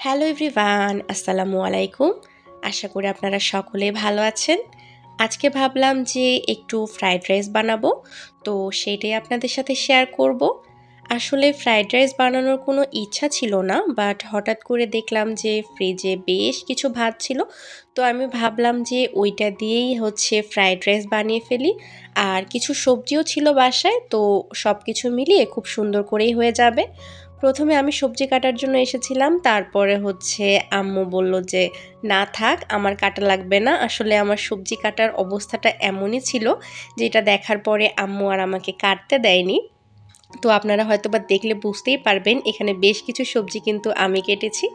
Hello everyone, আসসালামু আলাইকুম। আশা করি আপনারা সকলে ভালো আছেন। আজকে ভাবলাম যে একটু ফ্রাইড রাইস বানাবো, তো সেটাই আপনাদের সাথে শেয়ার করব। আসলে ফ্রাইড রাইস বানানোর কোনো ইচ্ছা ছিল না বাট হঠাৎ করে দেখলাম যে ফ্রিজে বেশ কিছু ভাত ছিল। তো আমি ভাবলাম যে ওইটা দিয়েই হচ্ছে ফ্রাইড রাইস বানিয়ে ফেলি। আর কিছু সবজিও ছিল বাসায়, তো সব কিছু মিলিয়ে খুব সুন্দর করেই হয়ে যাবে। প্রথমে আমি সবজি কাটার জন্য এসেছিলাম, তারপরে হচ্ছে আম্মু বলল যে, না থাক, আমার কাটা লাগবে না। আসলে আমার সবজি কাটার অবস্থাটা এমনই ছিল, যেটা দেখার পরে আম্মু আর আমাকে কাটতে দেয়নি। তো আপনারা হয়তো বা দেখলে বুঝতেই পারবেন, এখানে বেশ কিছু সবজি কিন্তু আমি কেটেছি।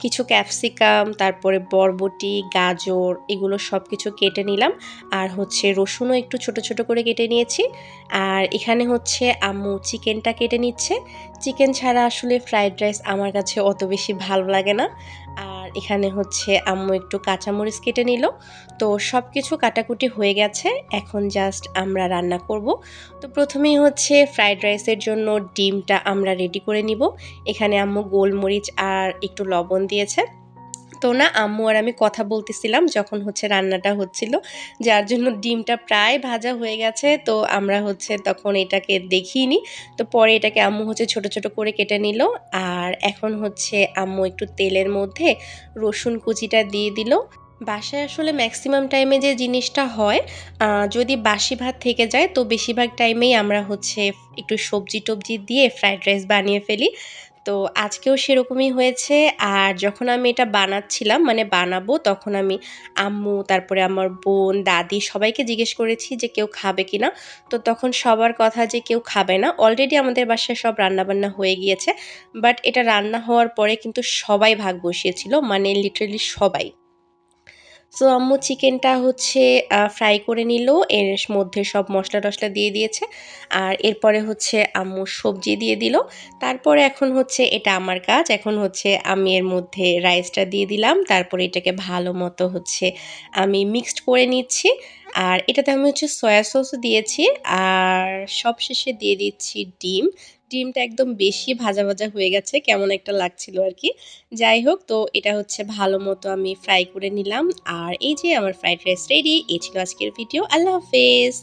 কিছু ক্যাপসিকাম, তারপরে বরবটি, গাজর, এগুলো সব কিছু কেটে নিলাম। আর হচ্ছে রসুনও একটু ছোট ছোট করে কেটে নিয়েছি। আর এখানে হচ্ছে আম্মু চিকেনটা কেটে নিচ্ছে। চিকেন ছাড়া আসলে ফ্রাইড রাইস আমার কাছে অত বেশি ভালো লাগে না। আর এখানে হচ্ছে আম্মু একটু কাঁচামরিচ কেটে নিল। তো সব কিছু কাটাকুটি হয়ে গেছে। এখন জাস্ট আমরা রান্না করব। তো প্রথমেই হচ্ছে ফ্রাইড রাইসের জন্য ডিমটা আমরা রেডি করে নিব। এখানে আম্মু গোলমরিচ আর একটু লবণ দিয়েছে। তো না, আম্মু আর আমি কথা বলতেছিলাম যখন হচ্ছে রান্নাটা হচ্ছিল। যার জন্য ডিমটা প্রায় ভাজা হয়ে গেছে, তো আমরা হচ্ছে তখন এটাকে দেখিনি তো পরে এটাকে আম্মু হচ্ছে ছোট ছোট করে কেটে নিল। আর এখন হচ্ছে আম্মু একটু তেলের মধ্যে রসুন কুচিটা দিয়ে দিল। বাসায় আসলে ম্যাক্সিমাম টাইমে যে জিনিসটা হয় যদি বাসি ভাত থেকে যায়, তো বেশিরভাগ টাইমেই আমরা হচ্ছে একটু সবজি টবজি দিয়ে ফ্রাইড রাইস বানিয়ে ফেলি। তো আজকেও সেরকমই হয়েছে, আর যখন আমি এটা বানাচ্ছিলাম মানে বানাবো, তখন আমি আম্মু, তারপরে আমার বোন, দাদি সবাইকে জিজ্ঞেস করেছি যে কেউ খাবে কি না তো তখন সবার কথা যে কেউ খাবে না অলরেডি আমাদের বাসায় সব রান্নাবান্না হয়ে গিয়েছে বাট এটা রান্না হওয়ার পরে কিন্তু সবাই ভাগ বসিয়েছিল মানে লিটারেলি সবাই। সো আম্মু চিকেনটা হচ্ছে ফ্রাই করে নিল, এর মধ্যে সব মশলা টশলা দিয়ে দিয়েছে। আর এরপরে হচ্ছে আম্মু সবজি দিয়ে দিল। তারপরে এখন হচ্ছে এটা আমার কাজ। এখন হচ্ছে আমি এর মধ্যে রাইসটা দিয়ে দিলাম। তারপরে এটাকে ভালো মতো হচ্ছে আমি মিক্সড করে নিচ্ছি। আর এটাতে আমি হচ্ছে সয়া সসও দিয়েছি। আর সবশেষে দিয়ে দিচ্ছি ডিম। ডিমটা একদম বেশি ভাজা ভাজা হয়ে গেছে, কেমন একটা লাগছিল আর কি। যাই হোক, তো এটা হচ্ছে ভালো মতো আমি ফ্রাই করে নিলাম। আর এই যে আমার ফ্রাইড রাইস রেডি এই ছিল আজকের ভিডিও আল্লাহ হাফেজ!